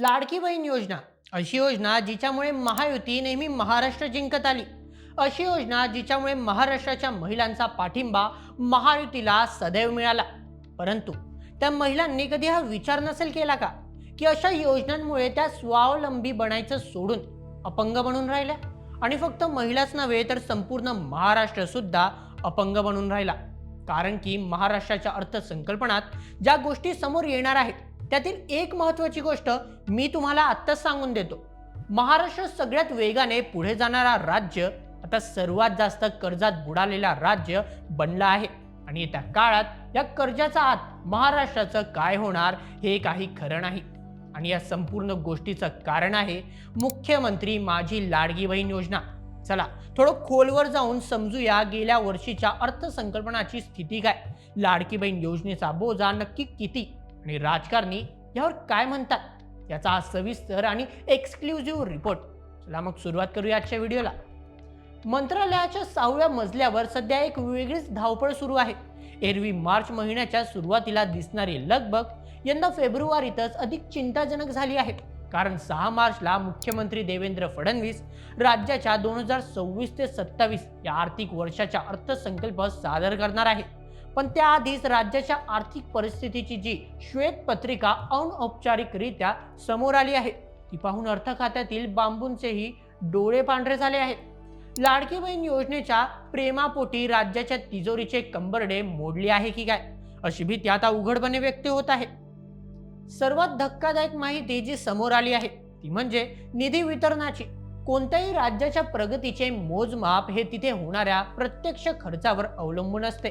लाडकी बहीण योजना. अशी योजना जिच्यामुळे महायुती नेहमी महाराष्ट्र जिंकत आली. अशी योजना जिच्यामुळे महाराष्ट्राच्या महिलांचा पाठिंबा महायुतीला सदैव मिळाला. परंतु त्या महिलांनी कधी हा विचार नसेल केला का? की अशा योजनांमुळे त्या स्वावलंबी बनायचं सोडून अपंग बनून राहिल्या? आणि फक्त महिलाच नव्हे तर संपूर्ण महाराष्ट्र सुद्धा अपंग बनून राहिला. कारण की महाराष्ट्राच्या अर्थसंकल्पनात ज्या गोष्टी समोर येणार आहेत त्यातील एक महत्त्वाची गोष्ट मी तुम्हाला आत्ताच सांगून देतो. महाराष्ट्र सगळ्यात वेगाने पुढे जाणारा राज्य आता सर्वात जास्त कर्जात बुडालेला राज्य बनला आहे. आणि येत्या काळात या कर्जाचा आत महाराष्ट्राचं काय होणार हे काही खरं नाही. आणि या संपूर्ण गोष्टीचं कारण आहे मुख्यमंत्री माझी लाडगी बहीण योजना. चला थोडं खोलवर जाऊन समजूया गेल्या वर्षीच्या अर्थसंकल्पनाची स्थिती काय? लाडकी बहीण योजनेचा बोजा नक्की किती? आणि राजकारणी यावर काय म्हणतात? याचा हा सविस्तर आणि एक्सक्लुझिव्ह रिपोर्ट चला मग सुरुवात करूया आजच्या व्हिडिओला. मंत्रालयाच्या सहाव्या मजल्यावर सध्या एक वेगळीच धावपळ सुरू आहे. एरवी मार्च महिन्याच्या सुरुवातीला दिसणारी लगबग यंदा फेब्रुवारीतच अधिक चिंताजनक झाली आहे. कारण सहा मार्चला मुख्यमंत्री देवेंद्र फडणवीस राज्याच्या दोन हजार सव्वीस ते सत्तावीस या आर्थिक वर्षाच्या अर्थसंकल्प सादर करणार आहे पण त्याआधीच राज्याच्या आर्थिक परिस्थितीची जी श्वेतपत्रिका अनौपचारिकरित्या समोर आली आहे ती पाहून अर्थ खात्यातील बांबूंचेही डोळे पांढरे झाले आहेत. लाडकी बहीण योजनेच्या प्रेमापोटी राज्याच्या तिजोरीचे कंबरडे मोडले आहे की काय अशी भीती आता उघडपणे व्यक्त होत आहे. सर्वात धक्कादायक माहिती जी समोर आली आहे ती म्हणजे निधी वितरणाची. कोणत्याही राज्याच्या प्रगतीचे मोजमाप हे तिथे होणाऱ्या प्रत्यक्ष खर्चावर अवलंबून असते.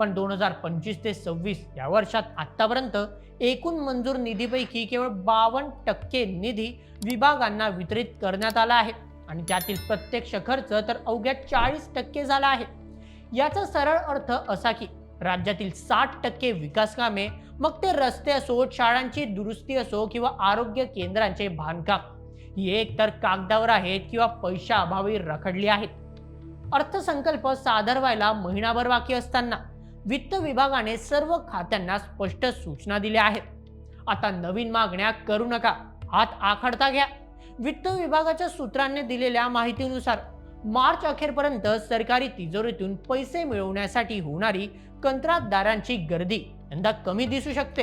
पण दोन हजार पंचवीस ते सव्वीस या वर्षात आतापर्यंत एकूण मंजूर निधीपैकी केवळ बावन्न टक्के निधी विभागांना वितरित करण्यात आला आहे. आणि त्यातील प्रत्यक्ष खर्च तर अवघ्या चाळीस टक्के झाला आहे. याचा सरळ अर्थ असा की राज्यातील साठ टक्के विकास कामे मग ते रस्ते असो शाळांची दुरुस्ती असो किंवा आरोग्य केंद्रांचे बांधकाम ही एक तर कागदावर आहेत किंवा पैशाअभावी रखडली आहेत. अर्थसंकल्प सादर व्हायला महिनाभर बाकी असताना वित्त विभागाने सर्व खात्यांना स्पष्ट सूचना दिल्या आहेत. आता नवीन मागण्या करू नका. हात आखडता घ्या. वित्त विभागाच्या सूत्रांनी दिलेल्या माहितीनुसार मार्च अखेरपर्यंत सरकारी तिजोरीतून पैसे मिळवण्यासाठी होणारी कंत्राटदारांची गर्दी यंदा कमी दिसू शकते.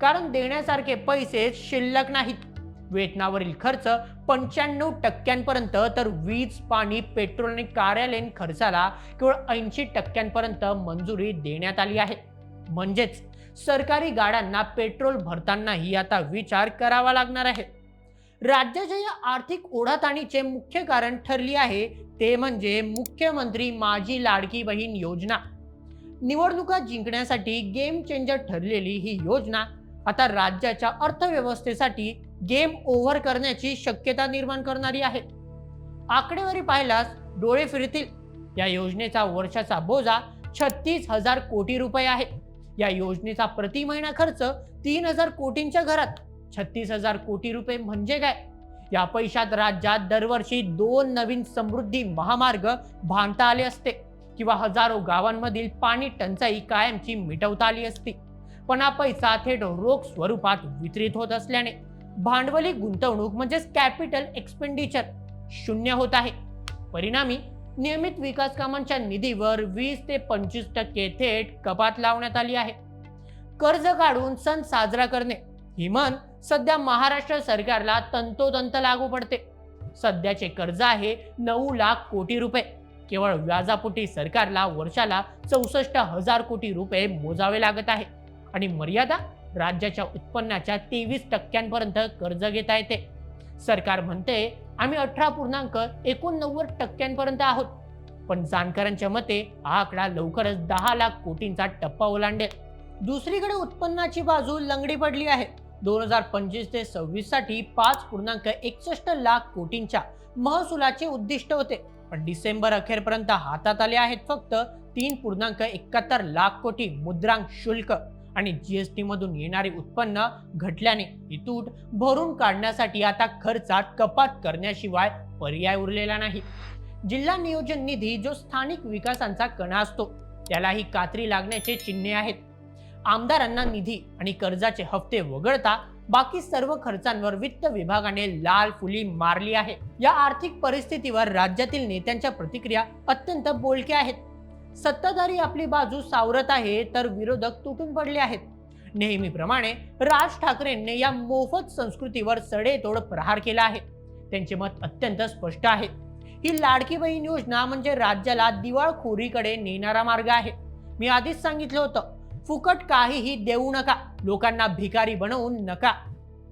कारण देण्यासारखे पैसे शिल्लक नाहीत. वेतनावरील खर्च पंच्याण्णव टक्क्यांपर्यंत तर वीज पाणी पेट्रोल आणि कार्यालयीन खर्चाला केवळ ऐंशी टक्क्यांपर्यंत मंजुरी देण्यात आली आहे. म्हणजेच सरकारी गाड्यांना पेट्रोल भरतानाही आता विचार करावा लागणार आहे. राज्याच्या या आर्थिक ओढाताणीचे मुख्य कारण ठरली आहे ते म्हणजे मुख्यमंत्री माझी लाडकी बहीण योजना. निवडणुका जिंकण्यासाठी गेम चेंजर ठरलेली ही योजना आता राज्याच्या अर्थव्यवस्थेसाठी गेम ओव्हर करण्याची शक्यता निर्माण करणारी आहे आकडेवारी पाहिल्यास डोळे फिरतील. या योजनेचा वर्षाचा बोजा छत्तीस हजार कोटी रुपये आहे. या योजनेचा प्रति महिना खर्च तीन हजार कोटींच्या घरात. छत्तीस हजार कोटी रुपये म्हणजे काय? या पैशात राज्यात दरवर्षी दोन नवीन समृद्धी महामार्ग बांधता आले असते किंवा हजारो गावांमधील पाणी टंचाई कायमची मिटवता आली असती. पण हा पैसा थेट रोख स्वरूपात वितरित होत असल्याने भांडवली गुंतवणूक म्हणजेच कॅपिटल एक्सपेंडिचर शून्य होत आहे. परिणामी नियमित विकास कामांच्या निधीवर वीस ते पंचवीस टक्के थेट कपात लावण्यात आली आहे. कर्ज काढून सण साजरा करणे ही म्हण सध्या महाराष्ट्र सरकारला तंतोतंत लागू पडते. सध्याचे कर्ज आहे नऊ लाख कोटी रुपये. केवळ व्याजापोटी सरकारला वर्षाला चौसष्ट हजार कोटी रुपये मोजावे लागत आहे. आणि मर्यादा? राज्याच्या उत्पन्नाच्या तेवीस टक्क्यांपर्यंत कर्ज घेता येते. सरकार म्हणते आम्ही अठरा पूर्णांक एकोणनव्वद टक्क्यांपर्यंत आहोत. पण जाणकारांच्या मते हा आकडा लवकरच दहा लाख कोटींचा टप्पा ओलांडेल. दुसरीकडे उत्पन्नाची बाजू लंगडी पडली आहे. दोन हजार पंचवीस ते सव्वीससाठी पाच पूर्णांक एकसष्ट लाख कोटींच्या महसुलाचे उद्दिष्ट होते. पण डिसेंबर अखेरपर्यंत हातात आले आहेत फक्त तीन पूर्णांक एकाहत्तर लाख कोटी मुद्रांक शुल्क. आणि जीएसटी मधून येणारे उत्पन्न घटल्याने ही तूट भरून काढण्यासाठी आता खर्चात कपात करण्याशिवाय पर्याय उरलेला नाही. जिल्हा नियोजन निधी जो स्थानिक विकासांचा कणा असतो त्यालाही कात्री लागण्याचे चिन्हे आहेत. आमदारांना निधी आणि कर्जाचे हप्ते वगळता बाकी सर्व खर्चांवर वित्त विभागाने लाल फुली मारली आहे. या आर्थिक परिस्थितीवर राज्यातील नेत्यांच्या प्रतिक्रिया अत्यंत बोलक्या आहेत. सत्ताधारी आपली बाजू सावरत आहे तर विरोधक तुटून पडले आहेत. नेहमीप्रमाणे राज ठाकरेंनी या मोफत संस्कृतीवर सडेतोड प्रहार केला आहे. त्यांचे मत अत्यंत स्पष्ट आहे. ही लाडकी बहीण योजना म्हणजे राज्याला दिवाळखोरीकडे नेणारा मार्ग आहे. मी आधीच सांगितलं होतं फुकट काहीही देऊ नका लोकांना भिकारी बनवून नका.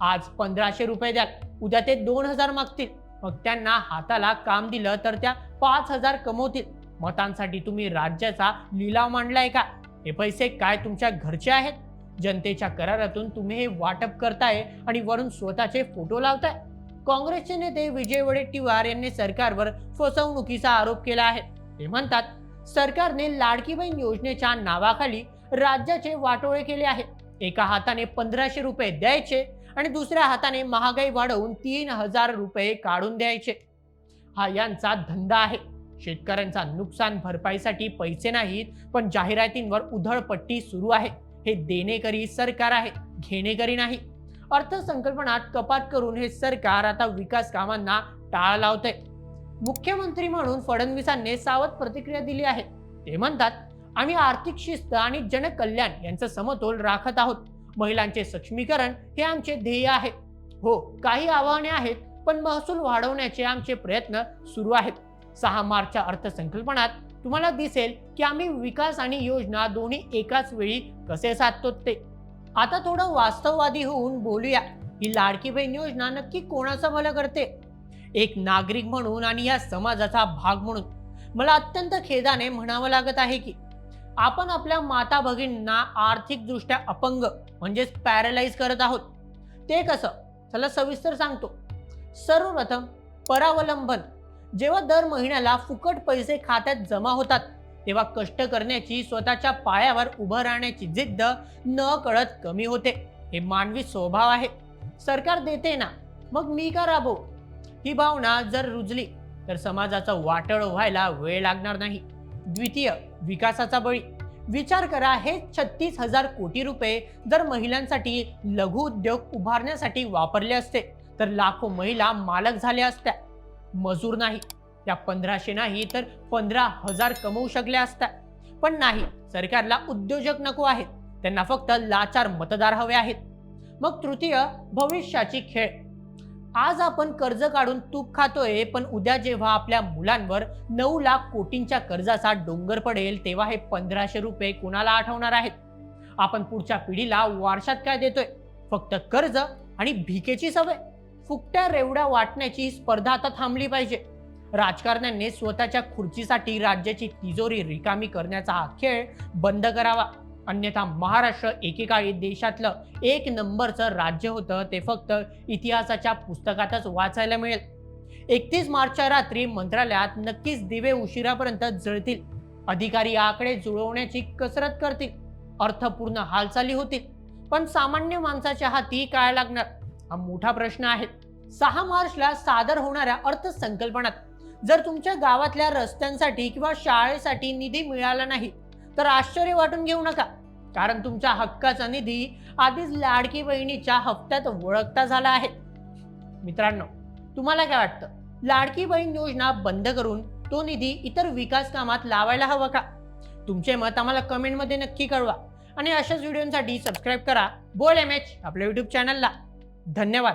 आज पंधराशे रुपये द्याल उद्या ते दोन हजार मागतील. मग त्यांना हाताला काम दिलं तर त्या पाच हजार कमवतील. मतांसाठी तुम्ही राज्याचा लिलाव मांडलाय का? हे पैसे काय तुमच्या घरचे आहेत? जनतेच्या करारातून तुम्ही हे वाटप करताय आणि वरून स्वतःचे फोटो लावताय? काँग्रेसचे नेते विजय वडेट्टीवार यांनी सरकारवर फसवणुकीचा आरोप केला आहे. ते म्हणतात सरकारने लाडकी बहीण योजनेच्या नावाखाली राज्याचे वाटोळे केले आहे. एका हाताने पंधराशे रुपये द्यायचे आणि दुसऱ्या हाताने महागाई वाढवून तीन हजार रुपये काढून द्यायचे. हा यांचा धंदा आहे. शेतकऱ्यांचा नुकसान भरपाईसाठी पैसे नाहीत पण जाहिरातींवर उधळपट्टी सुरू आहे. हे देणेकरी सरकार आहे घेणेकरी नाही. अर्थसंकल्पनात कपात करून हे सरकार आता विकास कामांना टाळ लावते मुख्यमंत्री म्हणून फडणवीसांनी सावध प्रतिक्रिया दिली आहे. ते म्हणतात आम्ही आर्थिक शिस्त आणि जनकल्याण यांचा समतोल राखत आहोत. महिलांचे सक्षमीकरण हे आमचे ध्येय आहे. हो काही आव्हाने आहेत पण महसूल वाढवण्याचे आमचे प्रयत्न सुरू आहेत. सहा मार्चच्या अर्थसंकल्पनात तुम्हाला दिसेल की आम्ही विकास आणि योजना दोन्ही एकाच वेळी कसे साधतो ते. आता थोडं वास्तववादी होऊन बोलूया. ही लाडकी बहीण योजना नक्की कोणाचं भलं करते? एक नागरिक म्हणून आणि या समाजाचा भाग म्हणून. मला अत्यंत खेदाने म्हणावं लागत आहे की आपण आपल्या माता भगिनींना आर्थिकदृष्ट्या अपंग म्हणजेच पॅरलाइज करत आहोत. ते कसं? चला सविस्तर सांगतो. सर्वप्रथम परावलंबन. जेव्हा दर महिन्याला फुकट पैसे खात्यात जमा होतात तेव्हा कष्ट करण्याची स्वतःच्या पायावर उभं राहण्याची जिद्द न कळत कमी होते. हे मानवी स्वभाव आहे. सरकार देते ना मग मी का राबो ही भावना जर रुजली तर समाजाचं वाटळ व्हायला वेळ लागणार नाही. द्वितीय विकासाचा बळी. विचार करा हे छत्तीस हजार कोटी रुपये जर महिलांसाठी लघु उद्योग उभारण्यासाठी वापरले असते तर लाखो महिला मालक झाल्या असत्या. मजूर नाही. त्या पंधराशे नाही तर पंधरा हजार कमवू शकल्या असत्या. पण नाही सरकारला उद्योजक नको आहेत. त्यांना फक्त लाचार मतदार हवे आहेत. मग तृतीय भविष्याची खेळ. आज आपण कर्ज काढून तूप खातोय पण उद्या जेव्हा आपल्या मुलांवर नऊ लाख कोटींच्या कर्जाचा डोंगर पडेल तेव्हा हे पंधराशे रुपये कुणाला आठवणार आहेत? आपण पुढच्या पिढीला वारशात काय देतोय? फक्त कर्ज आणि भिकेची सवय. फुकट्या रेवड्या वाटण्याची स्पर्धा आता थांबली पाहिजे. राजकारण्यांनी स्वतःच्या खुर्चीसाठी राज्याची तिजोरी रिकामी करण्याचा हा खेळ बंद करावा. अन्यथा महाराष्ट्र एकेकाळी देशातलं एक नंबरचं राज्य होतं ते फक्त इतिहासाच्या पुस्तकातच वाचायला मिळेल. एकतीस मार्चच्या रात्री मंत्रालयात नक्कीच दिवे उशिरापर्यंत जळतील. अधिकारी आकडे जुळवण्याची कसरत करतील. अर्थपूर्ण हालचाली होतील. पण सामान्य माणसाच्या हाती काय लागणार? हा मोठा प्रश्न आहे. सहा मार्चला सादर होणाऱ्या अर्थसंकल्पनात जर तुमच्या गावातल्या रस्त्यांसाठी किंवा शाळेसाठी निधी मिळाला नाही तर आश्चर्य वाटून घेऊ नका. कारण तुमच्या हक्काचा निधी आधीच लाडकी बहिणीच्या हप्त्यात ओळखता झाला आहे. मित्रांनो तुम्हाला काय वाटतं? लाडकी बहीण योजना बंद करून तो निधी इतर विकास कामात लावायला हवा का? तुमचे मत आम्हाला कमेंटमध्ये नक्की कळवा. आणि अशाच व्हिडिओसाठी सबस्क्राईब करा. बोल एम एच आपल्या यूट्यूब चॅनलला धन्यवाद.